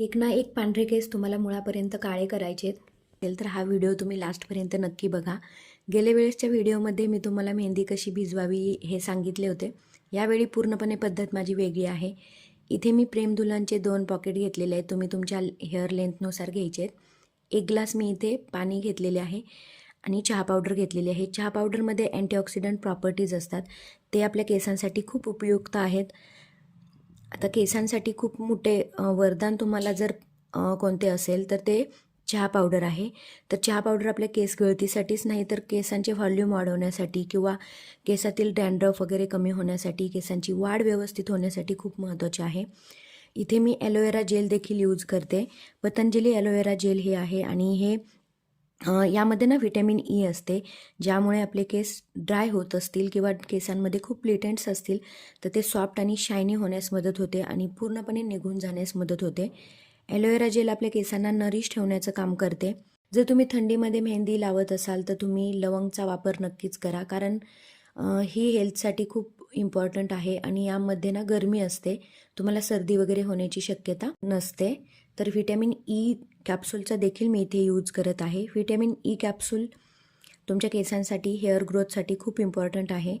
एक ना एक पांढरे केस तुम्हाला मुळापर्यंत काळे करायचे असेल तर हा व्हिडिओ तुम्ही लास्टपर्यंत नक्की बघा. गेल्या वेळेसच्या व्हिडिओमध्ये मी तुम्हाला मेहंदी कशी भिजवावी हे सांगितले होते. यावेळी पूर्णपणे पद्धत माझी वेगळी आहे. इथे मी प्रेमदुलांचे दोन पॉकेट घेतलेले आहेत. तुम्ही तुमच्या हेअर लेंथनुसार घ्यायचे आहेत. एक ग्लास मी इथे पाणी घेतलेले आहे आणि चहा पावडर घेतलेली आहे. चहा पावडरमध्ये अँटीऑक्सिडंट प्रॉपर्टीज असतात. ते आपल्या केसांसाठी खूप उपयुक्त आहेत. आता केसांसाठी खूप मोठे वरदान तुम्हाला जर कोणते असेल तर ते चहा पावडर आहे. तर चहा पावडर आपल्या केस गळतीसाठीच नाही तर केसांचे व्हॉल्यूम वाढवण्यासाठी किंवा केसातील डॅन्ड्रफ वगैरे कमी होण्यासाठी केसांची वाढ व्यवस्थित होण्यासाठी खूप महत्त्वाचे आहे. इथे मी ॲलोवेरा जेल देखील यूज करते. पतंजली ॲलोवेरा जेल हे आहे आणि हे यामध्ये ना व्हिटॅमिन ई असते ज्यामुळे आपले केस ड्राय होत असतील किंवा केसांमध्ये खूप लेटेंट्स असतील तर ते सॉफ्ट आणि शायनी होण्यास मदत होते आणि पूर्णपणे निघून जाण्यास मदत होते. ॲलोवेरा जेल आपल्या केसांना नरिश ठेवण्याचं काम करते. जर तुम्ही थंडीमध्ये मेहंदी लावत असाल तर तुम्ही लवंगचा वापर नक्कीच करा कारण ही हेल्थसाठी खूप इम्पॉर्टंट आहे आणि यामध्ये ना गरमी असते. तुम्हाला सर्दी वगैरे होण्याची शक्यता नसते. तर व्हिटॅमिन ई कॅप्सूलचा देखील मी इथे यूज करत आहे. व्हिटॅमिन ई कॅप्सूल तुमच्या केसांसाठी हेअर ग्रोथसाठी खूप इम्पॉर्टंट आहे.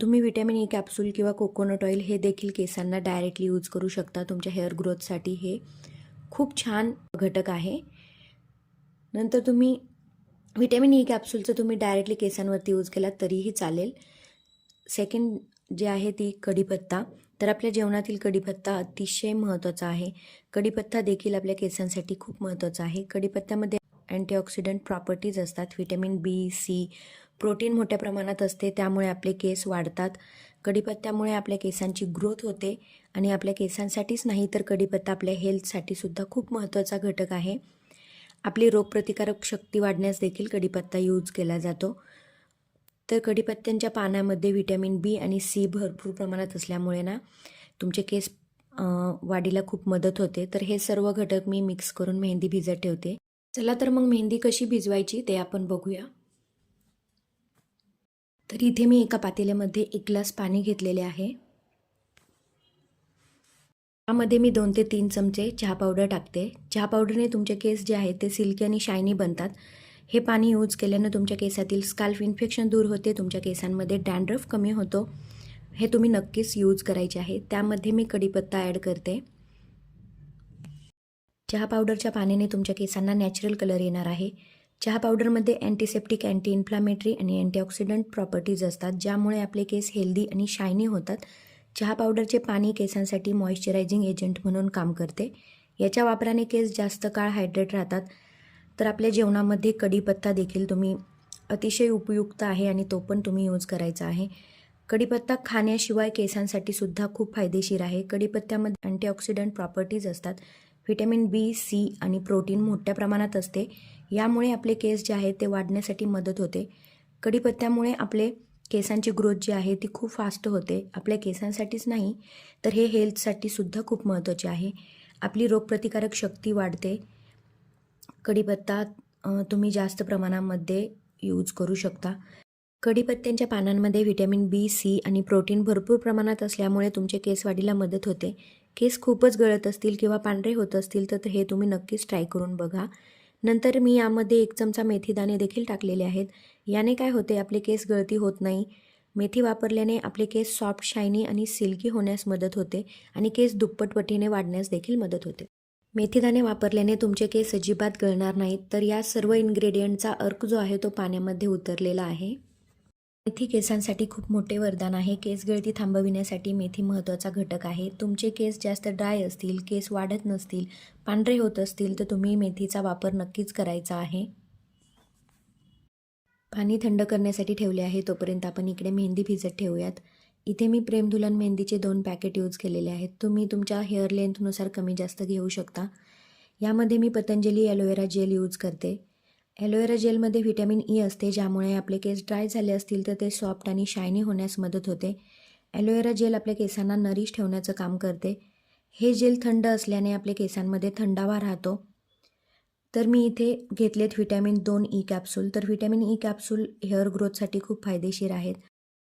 तुम्ही व्हिटॅमिन ई कॅप्सूल किंवा कोकोनट ऑइल हे देखील केसांना डायरेक्टली यूज करू शकता तुमच्या हेअर ग्रोथसाठी हे खूप छान घटक आहे. नंतर तुम्ही व्हिटॅमिन ई कॅप्सूलचं तुम्ही डायरेक्टली केसांवरती यूज केलात तरीही चालेल. सेकंड जे आहे ती कढीपत्ता. तर आपल्या जेवणातील कढीपत्ता अतिशय महत्त्वाचा आहे. कढीपत्ता देखील आपल्या केसांसाठी खूप महत्त्वाचा आहे. कढीपत्त्यामध्ये अँटीऑक्सिडंट प्रॉपर्टीज असतात. व्हिटॅमिन बी सी प्रोटीन मोठ्या प्रमाणात असते. त्यामुळे आपले केस वाढतात. कढीपत्त्यामुळे आपल्या केसांची ग्रोथ होते आणि आपल्या केसांसाठीच नाही तर कढीपत्ता आपल्या हेल्थसाठी सुद्धा खूप महत्त्वाचा घटक आहे. आपली रोगप्रतिकारक शक्ती वाढण्यास देखील कढीपत्ता यूज केला जातो. तर कढीपत्त्यांच्या पानामध्ये व्हिटॅमिन बी आणि सी भरपूर प्रमाणात असल्यामुळे ना तुमचे केस वाढीला खूप मदत होते. तर हे सर्व घटक मी मिक्स करून मेहंदी भिजत ठेवते. चला तर मग मेहंदी कशी भिजवायची ते आपण बघूया. तर इथे मी एका पातेल्यामध्ये एक ग्लास पाणी घेतलेले आहे. त्यामध्ये मी दोन ते तीन चमचे चहा पावडर टाकते. चहा पावडरने तुमचे केस जे आहेत ते सिल्की आणि शायनी बनतात. हे पाणी यूज केल्यानं तुमच्या केसातील स्काल्फ इन्फेक्शन दूर होते तुमच्या केसांमध्ये डॅन्ड्रफ कमी होतो. हे तुम्ही नक्कीच यूज करायचे आहे. त्यामध्ये मी कढीपत्ता ॲड करते. चहा पावडरच्या पाण्याने तुमच्या केसांना नॅचरल कलर येणार आहे. चहा पावडरमध्ये अँटीसेप्टिक अँटी इन्फ्लामेटरी आणि अँटीऑक्सिडंट प्रॉपर्टीज असतात ज्यामुळे आपले केस हेल्दी आणि शायनी होतात. चहा पावडरचे पाणी केसांसाठी मॉइश्चरायझिंग एजंट म्हणून काम करते. याच्या वापराने केस जास्त काळ हायड्रेट राहतात. तर आपल्या जेवणामध्ये कढीपत्ता देखील तुम्ही अतिशय उपयुक्त आहे आणि तो पण तुम्ही यूज करायचा आहे. कढीपत्ता खाण्याशिवाय केसांसाठी सुद्धा खूप फायदेशीर आहे. कढीपत्त्यामध्ये अँटीऑक्सिडंट प्रॉपर्टीज असतात. व्हिटॅमिन बी सी आणि प्रोटीन मोठ्या प्रमाणात असते. यामुळे आपले केस जे आहेत ते वाढण्यासाठी मदत होते. कढीपत्त्यामुळे आपले केसांची ग्रोथ जी आहे ती खूप फास्ट होते. आपल्या केसांसाठीच नाही तर हे हेल्थसाठी सुद्धा खूप महत्त्वाचे आहे. आपली रोगप्रतिकारक शक्ती वाढते. कढीपत्ता तुम्ही जास्त प्रमाणामध्ये यूज करू शकता. कढीपत्त्यांच्या पानांमध्ये व्हिटॅमिन बी सी आणि प्रोटीन भरपूर प्रमाणात असल्यामुळे तुमचे केस वाढीला मदत होते. केस खूपच गळत असतील किंवा पांढरे होत असतील तर हे तुम्ही नक्कीच ट्राय करून बघा. नंतर मी यामध्ये एक चमचा मेथीदाणे देखील टाकलेले आहेत. याने काय होते आपले केस गळती होत नाही. मेथी वापरल्याने आपले केस सॉफ्ट शायनी आणि सिल्की होण्यास मदत होते आणि केस दुप्पट पटीने वाढण्यास देखील मदत होते. मेथीदाणे वापरल्याने तुमचे केस अजिबात गळणार नाहीत तर या सर्व इन्ग्रेडियंटचा अर्क जो आहे तो पाण्यामध्ये उतरलेला आहे. मेथी केसांसाठी खूप मोठे वरदान आहे. केस गळती थांबविण्यासाठी मेथी महत्त्वाचा घटक आहे. तुमचे केस जास्त ड्राय असतील केस वाढत नसतील पांढरे होत असतील तर तुम्ही मेथीचा वापर नक्कीच करायचा आहे. पाणी थंड करण्यासाठी ठेवले आहे तोपर्यंत आपण इकडे मेहंदी भिजत ठेवूयात. इथे मी प्रेमधुलन मेहंदीचे दोन पॅकेट यूज केलेले आहेत. तुम्ही तुमच्या हेअर लेंथनुसार कमी जास्त घेऊ शकता. यामध्ये मी Patanjali aloe vera gel use करते. ॲलोवेरा जेलमध्ये व्हिटॅमिन ई असते ज्यामुळे आपले केस ड्राय झाले असतील तर ते सॉफ्ट आणि शायनी होण्यास मदत होते. ॲलोवेरा जेल आपल्या केसांना नरिश ठेवण्याचं काम करते. हे जेल थंड असल्याने आपल्या केसांमध्ये थंडावा राहतो. तर मी इथे घेतलेत व्हिटॅमिन दोन e ई कॅप्सूल तर व्हिटॅमिन ई कॅप्सूल हेअर ग्रोथसाठी खूप फायदेशीर आहेत.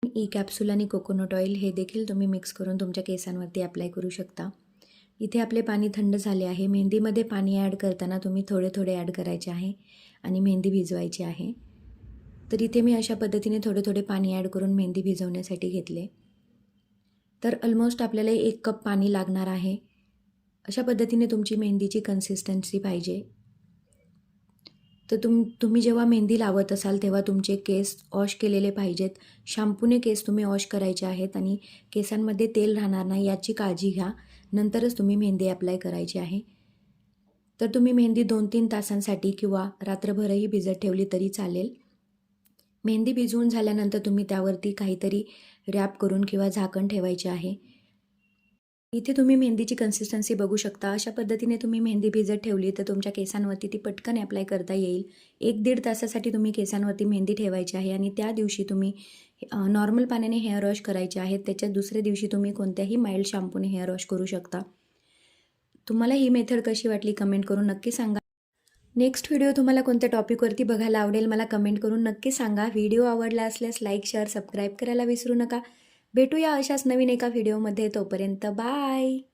ई कॅप्सूल आणि कोकोनट ऑइल हे देखील तुम्ही मिक्स करून तुमच्या केसांवरती अप्लाय करू शकता. इथे आपले पाणी थंड झाले आहे. मेहंदीमध्ये पाणी ॲड करताना तुम्ही थोडे थोडे ॲड करायचे आहे आणि मेहंदी भिजवायची आहे. तर इथे मी अशा पद्धतीने थोडे थोडे पाणी ॲड करून मेहंदी भिजवण्यासाठी घेतले. तर ऑलमोस्ट आपल्याला एक कप पाणी लागणार आहे. अशा पद्धतीने तुमची मेहंदीची कन्सिस्टन्सी पाहिजे. तर तुम तुम्ही जेव्हा मेहंदी लावत असाल तेव्हा तुमचे केस वॉश केलेले पाहिजेत. शॅम्पूने केस तुम्ही वॉश करायचे आहेत आणि केसांमध्ये तेल राहणार नाही याची काळजी घ्या. नंतरच तुम्ही मेहंदी अप्लाय करायची आहे. तर तुम्ही मेहंदी दोन तीन तासांसाठी किंवा रात्रभरही भिजत ठेवली तरी चालेल. मेहंदी भिजवून झाल्यानंतर तुम्ही त्यावरती काहीतरी रॅप करून किंवा झाकण ठेवायचे आहे. इथे तुम्ही मेहंदीची कन्सिस्टन्सी बघू शकता. अशा पद्धतीने तुम्ही मेहंदी भिजत ठेवली तर तुमच्या केसांवरती ती पटकन अप्लाय करता येईल. एक दीड तासासाठी तुम्ही केसांवरती मेहंदी ठेवायची आहे आणि त्या दिवशी तुम्ही नॉर्मल पाण्याने हेअर वॉश करायचे आहेत. त्याच्या दुसऱ्या दिवशी तुम्ही कोणत्याही माइल्ड शॅम्पूने हेअर वॉश करू शकता. तुम्हाला ही मेथड कशी वाटली कमेंट करून नक्की सांगा. नेक्स्ट व्हिडिओ तुम्हाला कोणत्या टॉपिकवरती बघायला आवडेल मला कमेंट करून नक्की सांगा. व्हिडिओ आवडला असल्यास लाईक शेअर सबस्क्राईब करायला विसरू नका. भेटूया अशाच नवीन एका व्हिडिओमध्ये तोपर्यंत बाय.